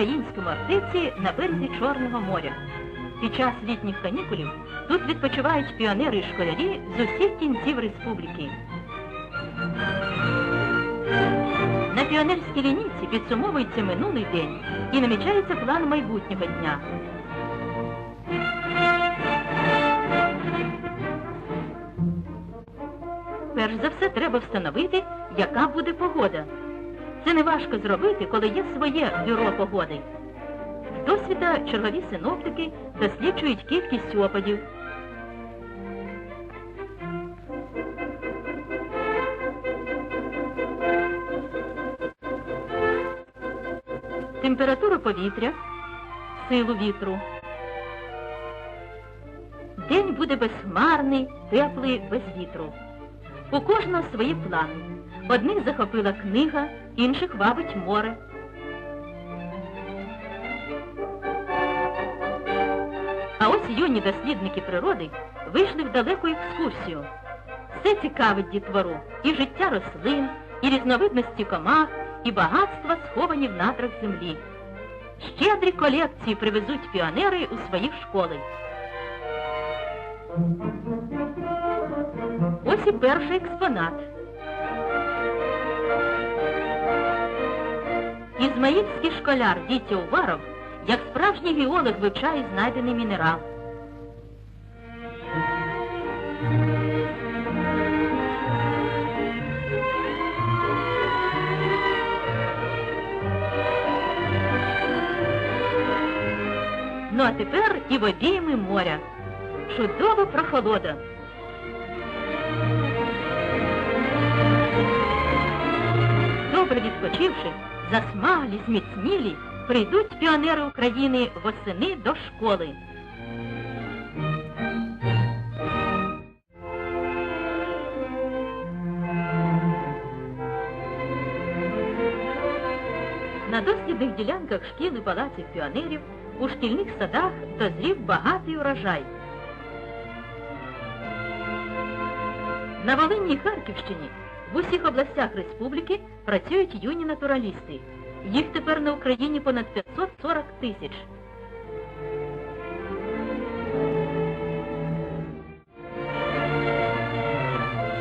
українському Арктиці на березі Чорного моря. Під час літніх канікулів тут відпочивають піонери і школярі з усіх кінців республіки. На піонерській лінійці підсумовується минулий день і намічається план майбутнього дня. Перш за все треба встановити, яка буде погода. Це не важко зробити, коли є своє бюро погоди. Досвіда чергові синоптики досліджують кількість опадів. Температуру повітря, силу вітру. День буде безхмарний, теплий, без вітру. У кожного свої плани. Одних захопила книга, інших вабить море. А ось юні дослідники природи вийшли в далеку екскурсію. Все цікавить дітвору і життя рослин, і різновидності комах, і багатства, сховані в надрах землі. Щедрі колекції привезуть піонери у свої школи. Ось і перший експонат. Ізмаїльський школяр Дітя Уваров, як справжній геолог вивчає знайдений мінерал. Ну а тепер і в обійми моря. Чудова прохолода. Добре відпочивши, засмаглі, зміцнілі, прийдуть піонери України восени до школи. На дослідних ділянках шкіл і палаців піонерів у шкільних садах дозрів багатий урожай. На Волині і Харківщині в усіх областях республіки працюють юні натуралісти. Їх тепер на Україні понад 540 тисяч.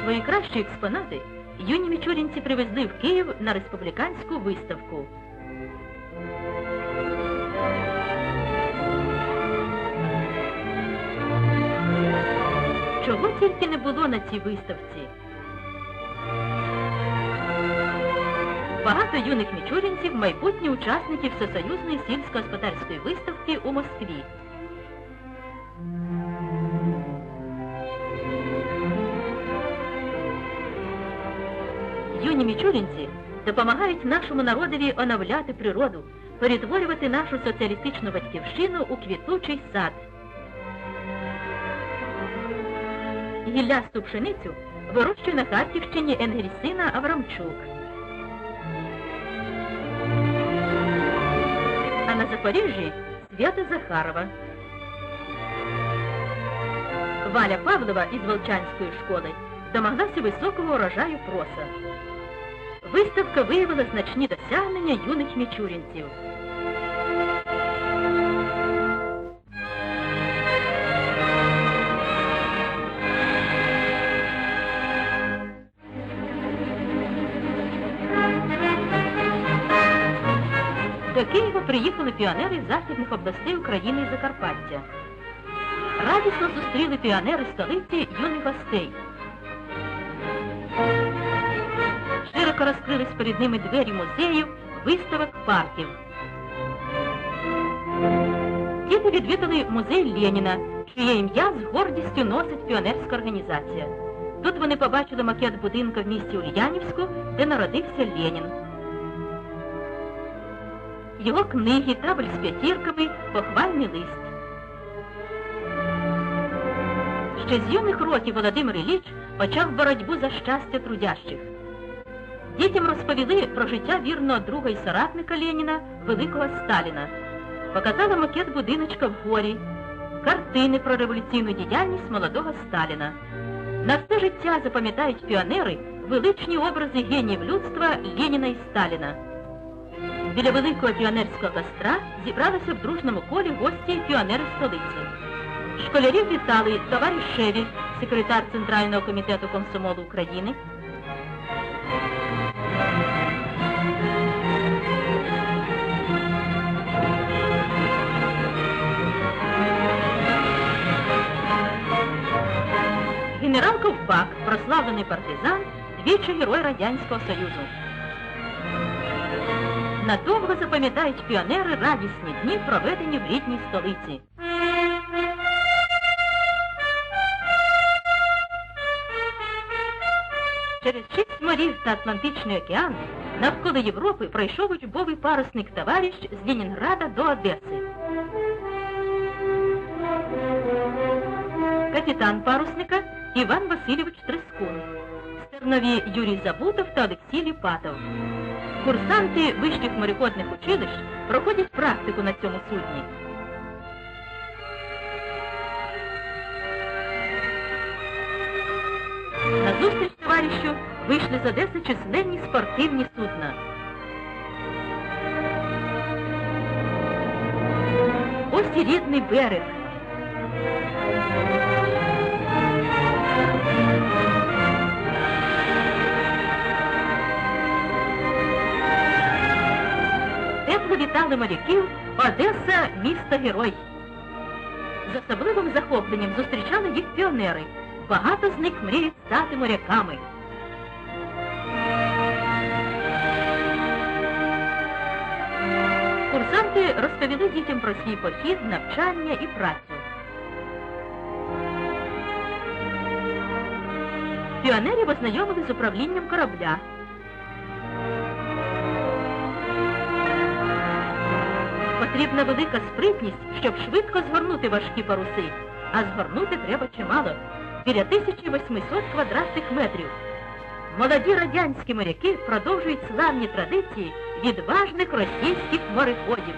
Свої кращі експонати юні мічурінці привезли в Київ на республіканську виставку. Чого тільки не було на цій виставці. Багато юних мічурінців майбутні учасники Всесоюзної сільськогосподарської виставки у Москві. Юні мічурінці допомагають нашому народові оновляти природу, перетворювати нашу соціалістичну батьківщину у квітучий сад. Гіллясту пшеницю вирощує на Харківщині Енгельсина Аврамчук. Запоріжжі Свята Захарова. Валя Павлова із Волчанської школи домоглася високого урожаю проса. Виставка виявила значні досягнення юних мічурінців. До Києва приїхали піонери з західних областей України і Закарпаття. Радісно зустріли піонери столиці юних гостей. Широко розкрились перед ними двері музеїв, виставок, парків. Діти відвідали музей Леніна, чиє ім'я з гордістю носить піонерська організація. Тут вони побачили макет будинка в місті Ульянівську, де народився Ленін. Його книги, табель з п'ятірками, похвальний лист. Ще з юних років Володимир Ілліч почав боротьбу за щастя трудящих. Дітям розповіли про життя вірного друга і соратника Леніна, великого Сталіна. Показали макет будиночка в горі, картини про революційну діяльність молодого Сталіна. На все життя запам'ятають піонери величні образи геніїв людства Леніна і Сталіна. Біля великого піонерського костра зібралися в дружному колі гості піонери столиці. Школярів вітали товариш Шеві, секретар Центрального комітету комсомолу України, генерал Ковпак, прославлений партизан, двічі герой Радянського Союзу. Надовго запам'ятають піонери радісні дні, проведені в рідній столиці. Через шість морів та Атлантичний океан навколо Європи пройшов учбовий парусник товариш з Ленінграда до Одеси. Капітан парусника Іван Васильович Трескун, стернові Юрій Забутов та Олексій Ліпатов. Курсанти вищих мореходних училищ проходять практику на цьому судні. На зустріч товаришу вийшли з Одеси численні спортивні судна. Ось і рідний берег. Вітали моряків Одеса місто герой. З особливим захопленням зустрічали їх піонери. Багато з них мріють стати моряками. Курсанти розповіли дітям про свій похід, навчання і працю. Піонерів ознайомили з управлінням корабля. Потрібна велика спритність, щоб швидко згорнути важкі паруси, а згорнути треба чимало біля 1800 квадратних метрів. Молоді радянські моряки продовжують славні традиції відважних російських мореходів.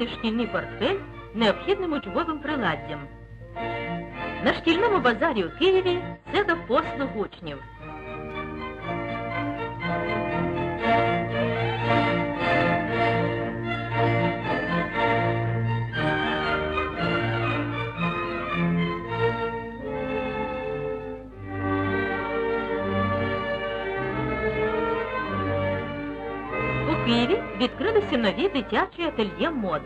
Треба заповнити шкільний портфель необхідним учбовим приладдям. На шкільному базарі у Києві все до послуг учнів. Києві відкрилися нові дитячі ательє мод.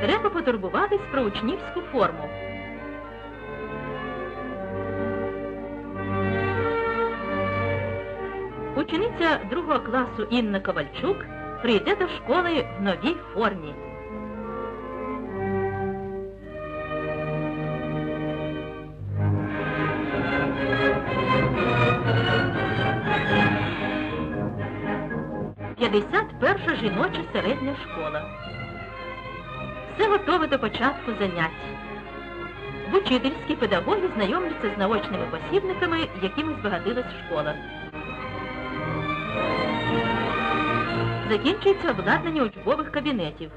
Треба потурбуватись про учнівську форму. Учениця другого класу Інна Ковальчук прийде до школи в новій формі. П'ятдесят перша жіноча середня школа. Все готове до початку занять. В учительській педагоги знайомляться з наочними посібниками, якими збагатилась школа. Закінчується обладнання учбових кабінетів.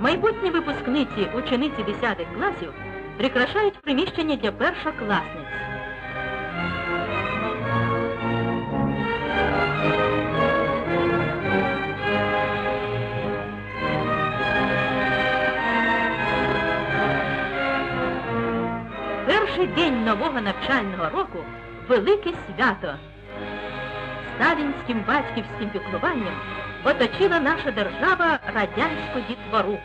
Майбутні випускниці, учениці 10 класів прикрашають приміщення для першокласниць. Перший день нового навчального року велике свято. Сталінським батьківським піклуванням оточила наша держава радянську дітвору.